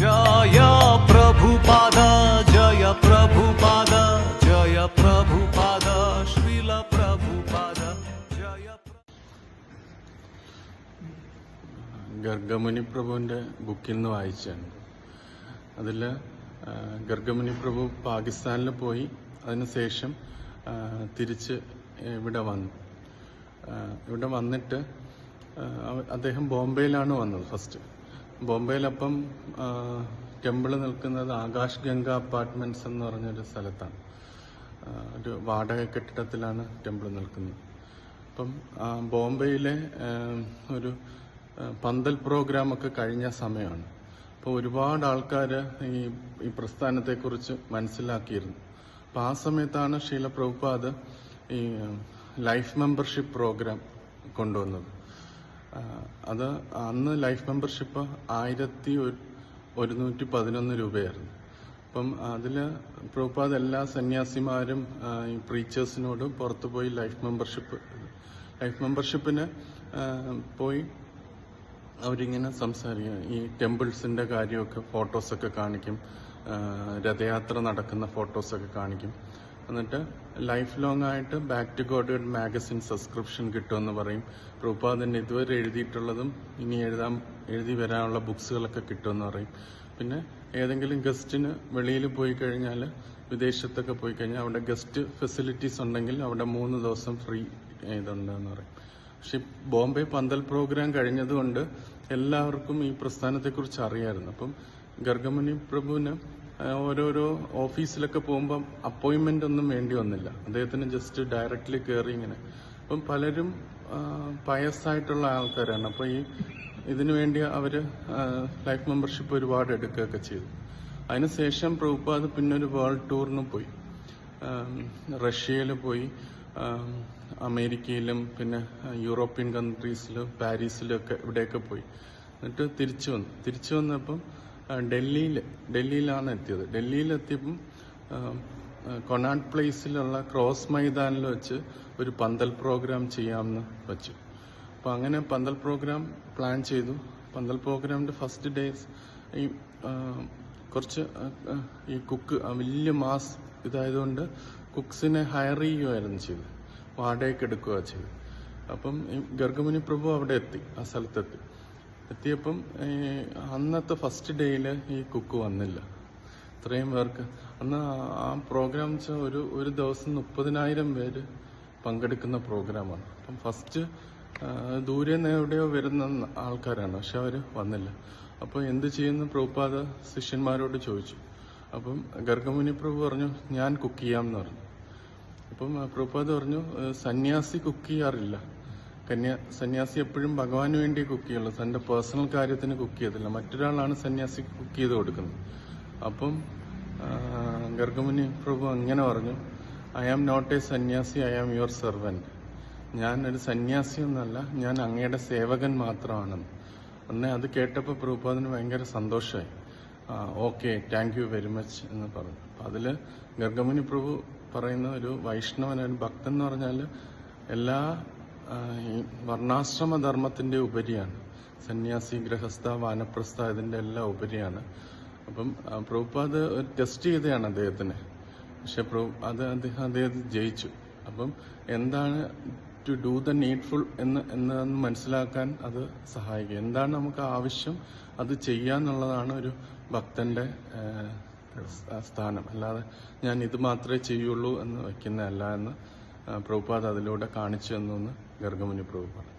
ജയ ജയ ജയ ജയ ഗർഗമുനി പ്രഭുവിന്റെ ബുക്കിൽ നിന്ന് വായിച്ചാണ് അതിൽ ഗർഗമുനി പ്രഭു പാകിസ്ഥാനിൽ പോയി അതിനുശേഷം തിരിച്ച് ഇവിടെ വന്നു. ഇവിടെ വന്നിട്ട് അദ്ദേഹം ബോംബെയിലാണ് വന്നത് ഫസ്റ്റ്. ബോംബെയിലപ്പം ടെമ്പിൾ നിൽക്കുന്നത് ആകാശ് ഗംഗ അപ്പാർട്ട്മെന്റ്സ് എന്ന് പറഞ്ഞൊരു സ്ഥലത്താണ്. ഒരു വാടക കെട്ടിടത്തിലാണ് ടെമ്പിൾ നിൽക്കുന്നത്. അപ്പം ബോംബെയിലെ ഒരു പന്തൽ പ്രോഗ്രാമൊക്കെ കഴിഞ്ഞ സമയമാണ്. അപ്പോൾ ഒരുപാട് ആൾക്കാർ ഈ ഈ പ്രസ്ഥാനത്തെക്കുറിച്ച് മനസ്സിലാക്കിയിരുന്നു. അപ്പോൾ ആ സമയത്താണ് ഷീല പ്രഭുപാദ് ഈ ലൈഫ് മെമ്പർഷിപ്പ് പ്രോഗ്രാം കൊണ്ടുവന്നത്. അത് അന്ന് ലൈഫ് മെമ്പർഷിപ്പ് ആയിരത്തി ഒരു- ഒരുന്നൂറ്റി പതിനൊന്ന് രൂപയായിരുന്നു. അപ്പം അതിൽ പ്രഭുപാദ് എല്ലാ സന്യാസിമാരും പ്രീച്ചേഴ്സിനോടും പ്രീച്ചേഴ്സിനോട് പുറത്തു പോയി ലൈഫ് മെമ്പർഷിപ്പ് ലൈഫ് മെമ്പർഷിപ്പിന് പോയി അവരിങ്ങനെ സംസാരിക്കും. ഈ ടെമ്പിൾസിന്റെ കാര്യമൊക്കെ ഫോട്ടോസൊക്കെ കാണിക്കും. രഥയാത്ര നടക്കുന്ന ഫോട്ടോസൊക്കെ കാണിക്കും. എന്നിട്ട് ലൈഫ് ലോങ് ആയിട്ട് back to God magazine subscription കിട്ടുമെന്ന് പറയും. പ്രഭുപാദിന് ഇതുവരെ എഴുതിയിട്ടുള്ളതും ഇനി എഴുതാൻ എഴുതി വരാനുള്ള ബുക്സുകളൊക്കെ കിട്ടുമെന്ന് പറയും. പിന്നെ ഏതെങ്കിലും ഗസ്റ്റിന് വെളിയിൽ പോയി കഴിഞ്ഞാൽ വിദേശത്തൊക്കെ പോയി കഴിഞ്ഞാൽ അവിടെ ഗസ്റ്റ് ഫെസിലിറ്റീസ് ഉണ്ടെങ്കിൽ അവിടെ മൂന്ന് ദിവസം ഫ്രീ ഇതുണ്ടെന്ന് പറയും. പക്ഷെ ബോംബെ പന്തൽ പ്രോഗ്രാം കഴിഞ്ഞതുകൊണ്ട് എല്ലാവർക്കും ഈ പ്രസ്ഥാനത്തെക്കുറിച്ച് അറിയായിരുന്നു. അപ്പം ഗർഗമുനി പ്രഭുവിന് ഓരോരോ ഓഫീസിലൊക്കെ പോകുമ്പം അപ്പോയിന്റ്മെന്റ് ഒന്നും വേണ്ടി വന്നില്ല. അദ്ദേഹത്തിന് ജസ്റ്റ് ഡയറക്റ്റ്ലി കയറി ഇങ്ങനെ. അപ്പം പലരും പയസ്സായിട്ടുള്ള ആൾക്കാരാണ്. അപ്പോൾ ഈ ഇതിനു വേണ്ടി അവർ ലൈഫ് മെമ്പർഷിപ്പ് ഒരുപാട് എടുക്കുകയൊക്കെ ചെയ്തു. അതിനുശേഷം പ്രഭുപാദ് പിന്നെ ഒരു വേൾഡ് ടൂറിന് പോയി. റഷ്യയിൽ പോയി. അമേരിക്കയിലും പിന്നെ യൂറോപ്യൻ കൺട്രീസിലും പാരീസിലും ഒക്കെ ഇവിടെയൊക്കെ പോയി. എന്നിട്ട് തിരിച്ചു വന്നു. തിരിച്ചു വന്നപ്പം ഡൽഹിയിൽ ഡൽഹിയിലാണ് എത്തിയത്. ഡൽഹിയിൽ എത്തിയപ്പം കൊണാട്ട് പ്ലേസിലുള്ള ക്രോസ് മൈതാനിൽ വെച്ച് ഒരു പന്തൽ പ്രോഗ്രാം ചെയ്യാമെന്ന് വെച്ചു. അപ്പോൾ അങ്ങനെ പന്തൽ പ്രോഗ്രാം പ്ലാൻ ചെയ്തു. പന്തൽ പ്രോഗ്രാമിന്റെ ഫസ്റ്റ് ഡേയ്സ് ഈ കുറച്ച് ഈ കുക്ക് വലിയ മാസ് ഇതായതുകൊണ്ട് കുക്സിനെ ഹയർ ചെയ്യുമായിരുന്നു ചെയ്തത്. വാടകയ്ക്ക് എടുക്കുക ചെയ്തു അപ്പം ഈ ഗർഗമുനി പ്രഭു അവിടെ എത്തി ആ സ്ഥലത്തെത്തി. എത്തിയപ്പം അന്നത്തെ ഫസ്റ്റ് ഡേയിൽ ഈ കുക്ക് വന്നില്ല. ഇത്രയും പേർക്ക്. അന്ന് ആ- പ്രോഗ്രാം വെച്ചാൽ ഒരു ഒരു ദിവസം മുപ്പതിനായിരം പേര് പങ്കെടുക്കുന്ന പ്രോഗ്രാമാണ് അപ്പം ഫസ്റ്റ് ദൂരെ നിന്ന് എവിടെയോ വരുന്ന ആൾക്കാരാണ്. പക്ഷെ അവർ വന്നില്ല. അപ്പോൾ എന്ത് ചെയ്യുന്ന? പ്രഭുപാദ ശിഷ്യന്മാരോട് ചോദിച്ചു. അപ്പം ഗർഗമുനി പ്രഭു പറഞ്ഞു ഞാൻ കുക്ക് ചെയ്യാമെന്ന് പറഞ്ഞു. അപ്പം പ്രഭുപാദ് പറഞ്ഞു സന്യാസി കുക്ക് ചെയ്യാറില്ല. കന്യാ സന്യാസി എപ്പോഴും ഭഗവാന് വേണ്ടി കുക്ക് ചെയ്യുള്ളൂ തന്റെ പേഴ്സണൽ കാര്യത്തിന് കുക്ക് ചെയ്തില്ല മറ്റൊരാളാണ് സന്യാസി കുക്ക് ചെയ്ത് കൊടുക്കുന്നത്. അപ്പം ഗർഗമുനി പ്രഭു അങ്ങനെ പറഞ്ഞു I am not a sannyasi I am your servant ഞാൻ ഒരു സന്യാസിയൊന്നല്ല ഞാൻ അങ്ങയുടെ സേവകൻ മാത്രമാണെന്ന് അന്നേ അത് കേട്ടപ്പോൾ പ്രഭുപാദിന് ഭയങ്കര സന്തോഷമായി. Okay thank you very much എന്ന് പറഞ്ഞു. അപ്പം അതിൽ ഗർഗമുനി പ്രഭു പറയുന്ന ഒരു വൈഷ്ണവൻ ഒരു ഭക്തൻ എന്ന് പറഞ്ഞാൽ എല്ലാ വർണാശ്രമ ധർമ്മത്തിന്റെ ഉപരിയാണ്. സന്യാസി ഗൃഹസ്ഥ വാനപ്രസ്ഥ ഇതിന്റെ എല്ലാം ഉപരിയാണ്. അപ്പം പ്രഭുപാദ് ഒരു ടെസ്റ്റ് ചെയ്തതാണ് അദ്ദേഹത്തിന്. പക്ഷെ പ്രഭു അത് അദ്ദേഹം അദ്ദേഹം ജയിച്ചു. അപ്പം എന്താണ് ടു ഡു ദ നീഡ്ഫുൾ എന്ന് എന്നതെന്ന് മനസ്സിലാക്കാൻ അത് സഹായിക്കും. എന്താണ് നമുക്ക് ആവശ്യം അത് ചെയ്യാന്നുള്ളതാണ് ഒരു ഭക്തന്റെ സ്ഥാനം. അല്ലാതെ ഞാൻ ഇത് മാത്രമേ ചെയ്യുള്ളൂ എന്ന് വയ്ക്കുന്നതല്ല എന്ന് പ്രഭുപാദ് അതിലൂടെ കാണിച്ചു എന്നൊന്ന് എന്ന് ഗർഗമുനി പ്രഭുപാദ്